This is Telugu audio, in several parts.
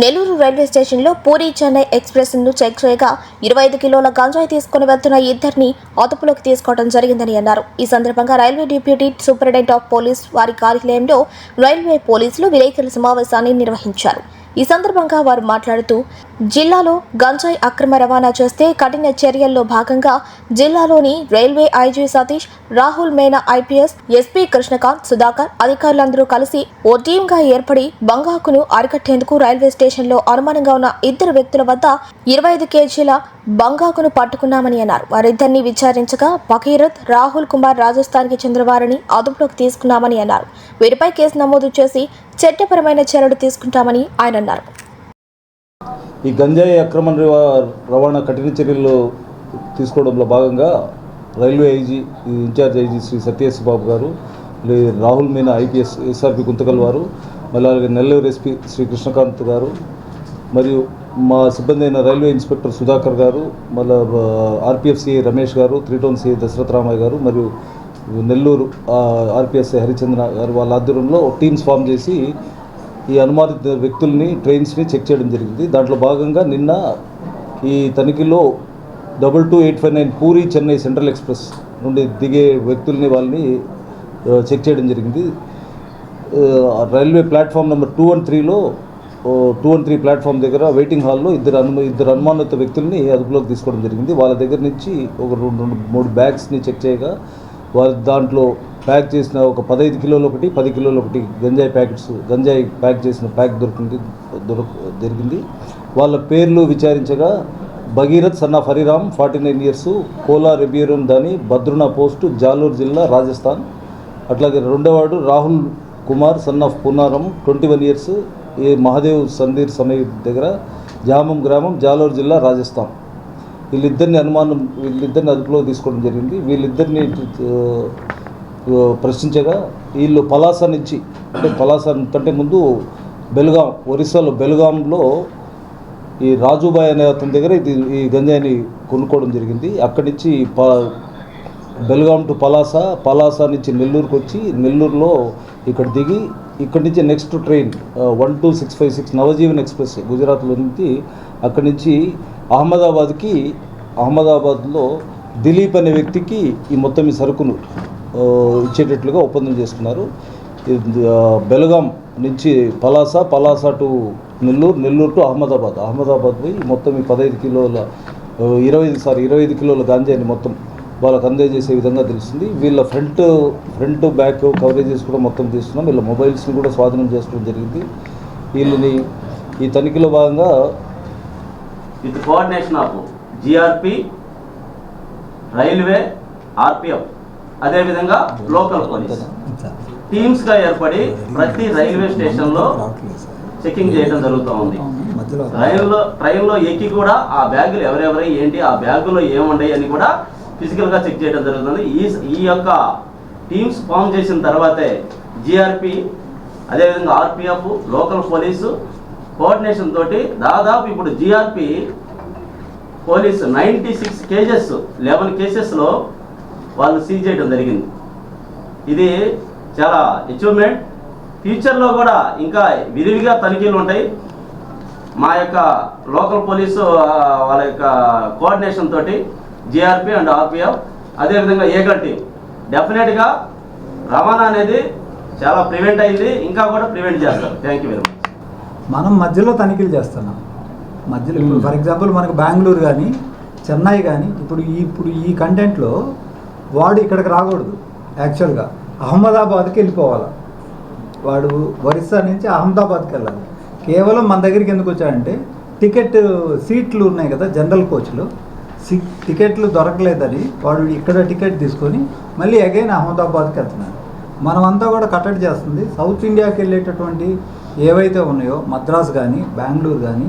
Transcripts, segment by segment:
నెల్లూరు రైల్వే స్టేషన్లో పూరి చెన్నై ఎక్స్ప్రెస్ను చెక్ చేయగా ఇరవై ఐదు కిలోల గంజాయి తీసుకుని వెళ్తున్న ఇద్దరిని అదుపులోకి తీసుకోవడం జరిగిందని అన్నారు. ఈ సందర్భంగా railway deputy superintendent of police వారి కార్యాలయంలో రైల్వే పోలీసులు విలేకరుల సమావేశాన్ని నిర్వహించారు. ఈ సందర్భంగా వారు మాట్లాడుతూ జిల్లాలో గంజాయి అక్రమ రవాణా చేస్తే కఠిన చర్యల్లో భాగంగా జిల్లాలోని రైల్వే ఐజీ సతీష్ రాహుల్ మేనా ఐపీఎస్ ఎస్పీ కృష్ణకాంత్ సుధాకర్ అధికారులందరూ కలిసి ఓ టీంగా ఏర్పడి బంగాకును అరికట్టేందుకు రైల్వే స్టేషన్లో అనుమానంగా ఉన్న ఇద్దరు వ్యక్తుల వద్ద ఇరవై ఐదు కేజీల బంగాకును పట్టుకున్నామని అన్నారు. వారిద్దరిని విచారించగా భగీరథ్ రాహుల్ కుమార్ రాజస్థాన్కి చెందిన వారిని అదుపులోకి తీసుకున్నామని అన్నారు. వీరిపై కేసు నమోదు చేసి చట్టపరమైన చర్యలు తీసుకుంటామని ఆయన అన్నారు. ఈ గంజాయి అక్రమ రవాణా కఠిన చర్యలు తీసుకోవడంలో భాగంగా railway IG incharge IG Shri Satyesh Babu garu Rahul Meena IPS SRP Guntakal వారు మళ్ళీ అలాగే నెల్లూరు ఎస్పీ శ్రీ కృష్ణకాంత్ గారు మరియు మా సిబ్బంది అయిన రైల్వే ఇన్స్పెక్టర్ సుధాకర్ గారు మళ్ళీ RPF Ramesh garu three town CI Dasaratha Ramaiah garu మరియు నెల్లూరు ఆర్పిఎస్ఐ హరిచంద్ర గారు వాళ్ళ ఆధ్వర్యంలో టీమ్స్ ఫామ్ చేసి ఈ అనుమానిత వ్యక్తుల్ని ట్రైన్స్ని చెక్ చేయడం జరిగింది. దాంట్లో భాగంగా నిన్న ఈ తనిఖీలో double two eight five nine Puri Chennai central express నుండి దిగే వ్యక్తుల్ని వాళ్ళని చెక్ చేయడం జరిగింది. Railway platform number two one త్రీలో టూ వన్ త్రీ ప్లాట్ఫామ్ దగ్గర వెయిటింగ్ హాల్లో ఇద్దరు అను ఇద్దరు అనుమానిత వ్యక్తుల్ని అదుపులోకి తీసుకోవడం జరిగింది. వాళ్ళ దగ్గర నుంచి ఒక రెండు రెండు మూడు బ్యాగ్స్ని చెక్ చేయగా వారి దాంట్లో ప్యాక్ చేసిన ఒక పదహైదు కిలోలు ఒకటి పది కిలోలు ఒకటి గంజాయి ప్యాకెట్స్ గంజాయి ప్యాక్ చేసిన ప్యాక్ దొరికింది దొరక దొరికింది. వాళ్ళ పేర్లు విచారించగా భగీరథ్ సన్నా ఫరీరామ్ ఫార్టీ నైన్ ఇయర్స్ కోలా రెబియరం దాని భద్రునా పోస్టు జాలూరు జిల్లా రాజస్థాన్. అట్లాగే రెండోవాడు Rahul Kumar son of Punaram twenty one years ఈ మహాదేవ్ సందీర్ సమయ దగ్గర జామం గ్రామం జాలూరు జిల్లా రాజస్థాన్. వీళ్ళిద్దరిని అనుమానం వీళ్ళిద్దరిని అదుపులో తీసుకోవడం జరిగింది. వీళ్ళిద్దరిని ప్రశ్నించగా వీళ్ళు పలాస నుంచి అంటే పలాస కంటే ముందు బెల్గాం ఒరిస్సాలో బెల్గాంలో ఈ రాజుబాయ్ అనే అతని దగ్గర ఇది ఈ గంజాయిని కొనుక్కోవడం జరిగింది. అక్కడి నుంచి ప బెల్గాం టు పలాస పలాస నుంచి నెల్లూరుకు వచ్చి నెల్లూరులో ఇక్కడ దిగి ఇక్కడి నుంచి next train one two six five six Navjeevan express గుజరాత్లో నుంచి అక్కడి నుంచి అహ్మదాబాద్కి అహ్మదాబాద్లో దిలీప్ అనే వ్యక్తికి ఈ మొత్తం ఈ సరుకును ఇచ్చేటట్లుగా ఒప్పందం చేసుకున్నారు. బెలగాం నుంచి పలాస పలాస టు నెల్లూరు నెల్లూరు టు అహ్మదాబాద్. అహ్మదాబాద్ పోయి మొత్తం ఈ పదహైదు కిలోల ఇరవై ఐదు సారీ ఇరవై ఐదు కిలోల గాంజాని మొత్తం వాళ్ళకు అందజేసే విధంగా తెలుస్తుంది. వీళ్ళ ఫ్రంట్ ఫ్రంట్ బ్యాక్ కవరేజెస్ కూడా మొత్తం తీసుకున్నాం వీళ్ళ మొబైల్స్ని కూడా స్వాధీనం చేసుకోవడం జరిగింది. వీళ్ళని ఈ తనిఖీలో భాగంగా with coordination of GRP railway RPF అదేవిధంగా లోకల్ పోలీస్. టీమ్స్గా ఏర్పడి ప్రతి రైల్వే స్టేషన్లో చెకింగ్ చేయడం జరుగుతూ ఉంది. రైల్లో ట్రైన్లో ఎక్కి కూడా ఆ బ్యాగులు ఎవరెవరై ఏంటి ఆ బ్యాగులో ఏముండయి అని కూడా ఫిజికల్గా చెక్ చేయడం జరుగుతుంది. ఈ ఈ యొక్క టీమ్స్ ఫామ్ చేసిన తర్వాతే జిఆర్పి అదేవిధంగా ఆర్పిఎఫ్ లోకల్ పోలీసు కోఆర్డినేషన్ తోటి దాదాపు ఇప్పుడు GRP police ninety six cases eleven కేసెస్లో వాళ్ళు సీజ్ చేయడం జరిగింది. ఇది చాలా అచీవ్మెంట్ ఫ్యూచర్లో కూడా ఇంకా విరివిగా తనిఖీలు ఉంటాయి. మా యొక్క లోకల్ పోలీసు వాళ్ళ యొక్క కోఆర్డినేషన్ తోటి జిఆర్పి అండ్ ఆర్పిఎఫ్ అదేవిధంగా ఏగల్ టీం డెఫినెట్గా రవాణా అనేది చాలా ప్రివెంట్ అయింది. ఇంకా కూడా ప్రివెంట్ చేస్తారు. థ్యాంక్ యూ వెరీ మచ్ మనం మధ్యలో తనిఖీలు చేస్తున్నాం. మధ్యలో ఫర్ ఎగ్జాంపుల్ మనకు బెంగళూరు కానీ చెన్నై కానీ ఇప్పుడు ఇప్పుడు ఈ కంటెంట్లో వాడు ఇక్కడికి రాకూడదు. యాక్చువల్గా అహ్మదాబాద్కి వెళ్ళిపోవాలి. వాడు ఒరిస్సా నుంచి అహ్మదాబాద్కి వెళ్ళాలి. కేవలం మన దగ్గరికి ఎందుకు వచ్చాడంటే టికెట్ సీట్లు ఉన్నాయి కదా జనరల్ కోచ్లో. సి టికెట్లు దొరకలేదని వాడు ఇక్కడ టికెట్ తీసుకొని మళ్ళీ అగైన్ అహ్మదాబాద్కి వెళ్తున్నాడు. మనమంతా కూడా కట్టడి చేస్తుంది. సౌత్ ఇండియాకి వెళ్ళేటటువంటి ఏవైతే ఉన్నాయో మద్రాస్ కానీ బెంగళూరు కానీ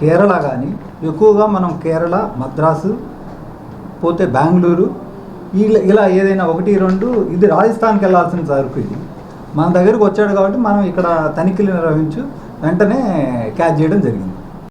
కేరళ కానీ ఎక్కువగా మనం కేరళ మద్రాసు పోతే బెంగళూరు ఇలా ఏదైనా ఒకటి రెండు ఇది రాజస్థాన్కి వెళ్ళాల్సిన సరుకు ఇది. మన దగ్గరకు వచ్చాడు కాబట్టి మనం ఇక్కడ తనిఖీలు నిర్వహించు వెంటనే క్యాచ్ చేయడం జరిగింది.